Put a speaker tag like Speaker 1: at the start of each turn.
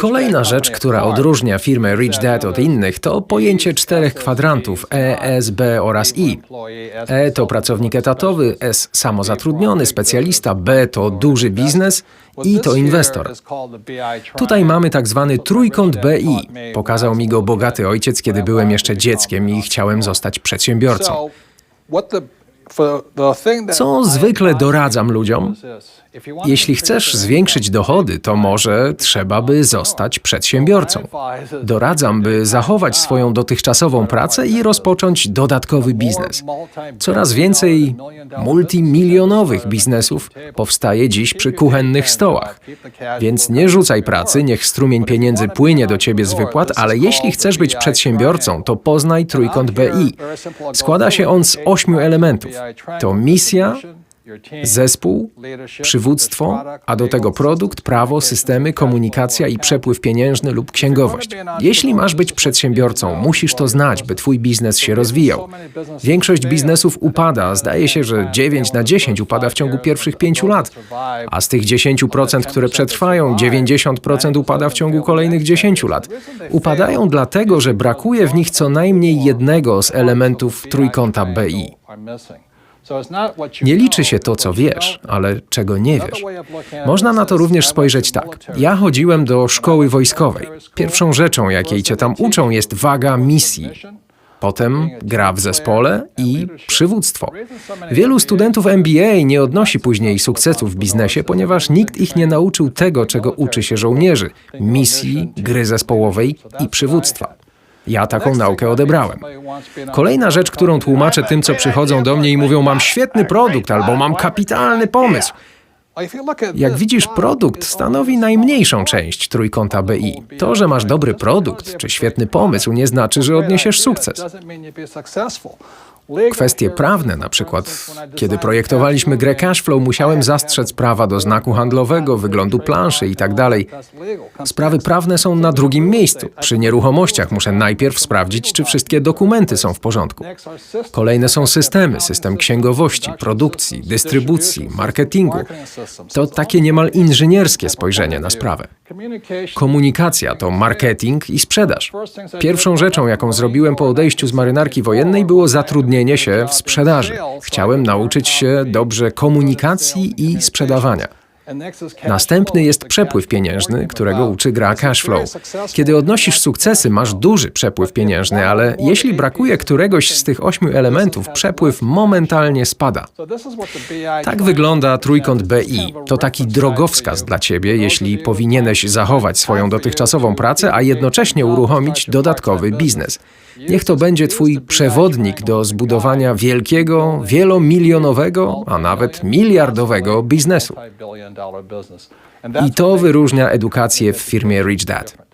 Speaker 1: Kolejna rzecz, która odróżnia firmę Rich Dad od innych, to pojęcie czterech kwadrantów E, S, B oraz I. E to pracownik etatowy, S samozatrudniony, specjalista, B to duży biznes, I to inwestor. Tutaj mamy tak zwany trójkąt BI. Pokazał mi go bogaty ojciec, kiedy byłem jeszcze dzieckiem i chciałem zostać przedsiębiorcą. Co zwykle doradzam ludziom? Jeśli chcesz zwiększyć dochody, to może trzeba by zostać przedsiębiorcą. Doradzam, by zachować swoją dotychczasową pracę i rozpocząć dodatkowy biznes. Coraz więcej multimilionowych biznesów powstaje dziś przy kuchennych stołach. Więc nie rzucaj pracy, niech strumień pieniędzy płynie do ciebie z wypłat, ale jeśli chcesz być przedsiębiorcą, to poznaj trójkąt BI. Składa się on z ośmiu elementów. To misja, Zespół, przywództwo, a do tego produkt, prawo, systemy, komunikacja i przepływ pieniężny lub księgowość. Jeśli masz być przedsiębiorcą, musisz to znać, by twój biznes się rozwijał. Większość biznesów upada, zdaje się, że 9 na 10 upada w ciągu pierwszych 5 lat, a z tych 10%, które przetrwają, 90% upada w ciągu kolejnych 10 lat. Upadają dlatego, że brakuje w nich co najmniej jednego z elementów trójkąta BI. Nie liczy się to, co wiesz, ale czego nie wiesz. Można na to również spojrzeć tak. Ja chodziłem do szkoły wojskowej. Pierwszą rzeczą, jakiej cię tam uczą, jest waga misji. Potem gra w zespole i przywództwo. Wielu studentów MBA nie odnosi później sukcesów w biznesie, ponieważ nikt ich nie nauczył tego, czego uczy się żołnierzy misji, gry zespołowej i przywództwa. Ja taką naukę odebrałem. Kolejna rzecz, którą tłumaczę tym, co przychodzą do mnie i mówią: Mam świetny produkt albo mam kapitalny pomysł. Jak widzisz, produkt stanowi najmniejszą część trójkąta BI. To, że masz dobry produkt czy świetny pomysł, nie znaczy, że odniesiesz sukces. Kwestie prawne, na przykład, kiedy projektowaliśmy grę Cashflow, musiałem zastrzec prawa do znaku handlowego, wyglądu planszy itd. Sprawy prawne są na drugim miejscu. Przy nieruchomościach muszę najpierw sprawdzić, czy wszystkie dokumenty są w porządku. Kolejne są systemy, system księgowości, produkcji, dystrybucji, marketingu. To takie niemal inżynierskie spojrzenie na sprawę. Komunikacja to marketing i sprzedaż. Pierwszą rzeczą, jaką zrobiłem po odejściu z marynarki wojennej, było zatrudnienie się w sprzedaży. Chciałem nauczyć się dobrze komunikacji i sprzedawania. Następny jest przepływ pieniężny, którego uczy gra Cashflow. Kiedy odnosisz sukcesy, masz duży przepływ pieniężny, ale jeśli brakuje któregoś z tych ośmiu elementów, przepływ momentalnie spada. Tak wygląda trójkąt BI. To taki drogowskaz dla ciebie, jeśli powinieneś zachować swoją dotychczasową pracę, a jednocześnie uruchomić dodatkowy biznes. Niech to będzie Twój przewodnik do zbudowania wielkiego, wielomilionowego, a nawet miliardowego biznesu. I to wyróżnia edukację w firmie Rich Dad.